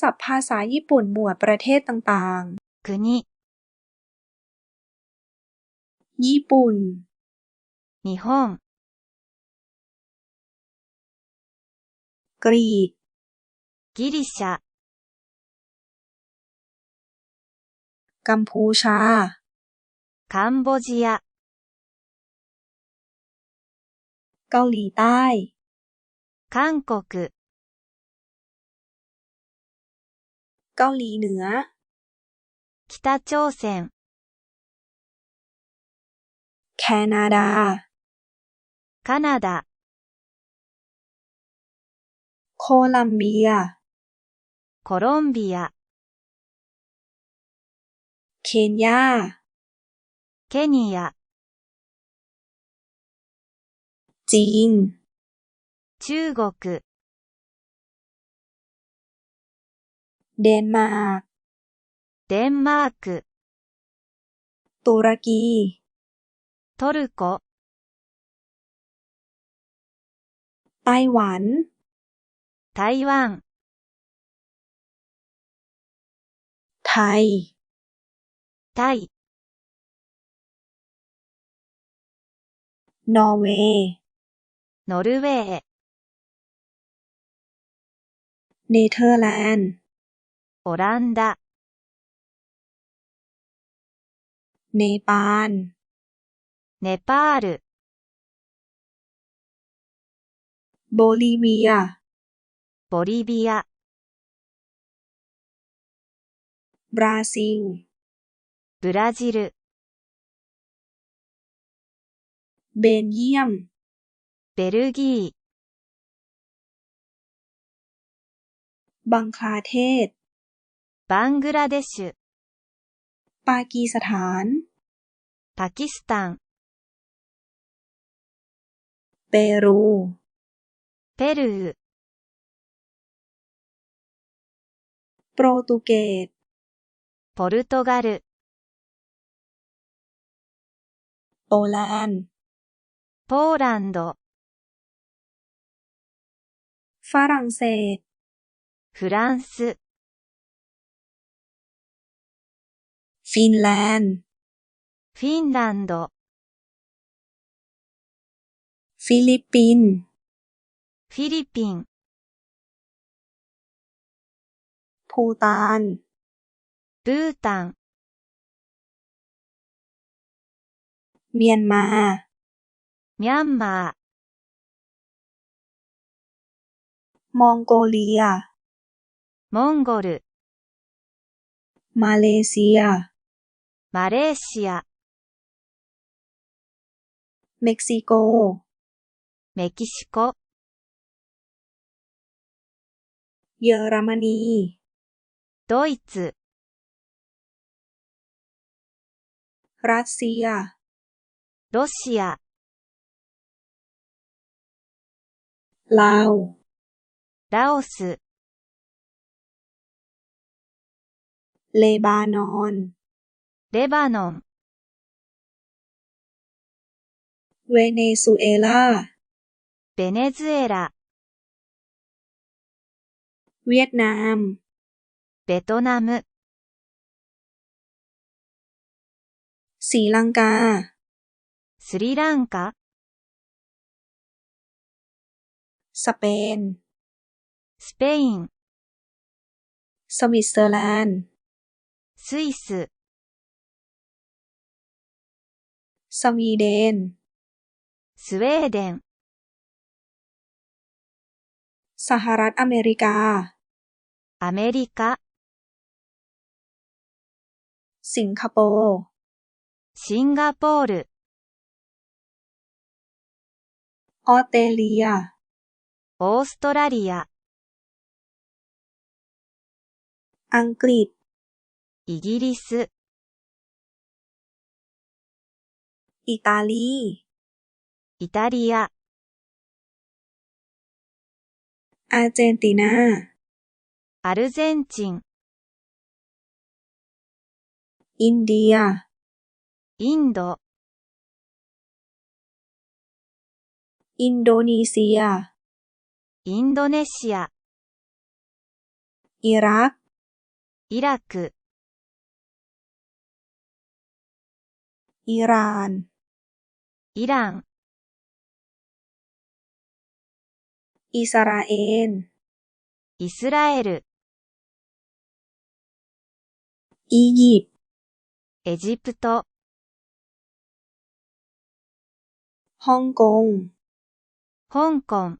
ศัพท์ภาษาญี่ปุ่นหมวดประเทศต่างๆคือนิญี่ปุ่นนิฮงกรีกกิริชากัมพูชากัมพูชาเกาหลีใต้ คังกก เกาหลีเหนือ 北朝鮮、 แคนาดา カナダ、 โคลัมเบีย コロンビア、 เคนยา ケニア、 จีน 中国、 เดนมาร์ก デンマーク、 ตุรกี トルコ、 ไต้หวัน 台湾、 ไทย タイ、 นอร์เวย์ ノルウェー、 เนเธอร์แลนด์ オランダ、 เนปาล ネパール、 โบลิเวีย ボリビア、 บราซิล ブラジル、 เบนเยียม ベルギー、 บังคลาเทศ バングラデシュ、 ปากีสถาน パキスタン、 เปรู ペルー、 โปรตุเกส ポルトガル、 โปแลนด์ ポーランド、 ฝรั่งเศส フランス、 ฟินแลนด์ ฟินแลนด์ ฟิลิปปินส์ ฟิลิปปินส์ ภูตาน บูตาน เมียนมา เมียนมา มองโกเลีย มองโกลมาเลเซีย マレーシア、 เม็กซิโก メキシコ、 เยอรมนี ドイツ、 รัสเซีย ロシア、 ลาว ラオス、 เลบานอน เลบานอน เวเนซุเอลา เวเนซุเอลา เวียดนาม เบตนาม สีลังกา สรีลังกา สเปน สเปน สวิตเซอร์แลนด์ สวิส スウェーデン。サハラアメリカ。アメリカ。シンガポール。シンガポール。オーテリア。オーストラリア。アンクリッ。イギリス。イタリー、イタリア、アルゼンティナ、アルゼンチン、インディア、インド、インドネシア、インドネシア、イラク、イラク、イラン、イラン、 อิสราเอล イスラエル、 อียิปต์ エジプト、 ฮ่องกง 香港、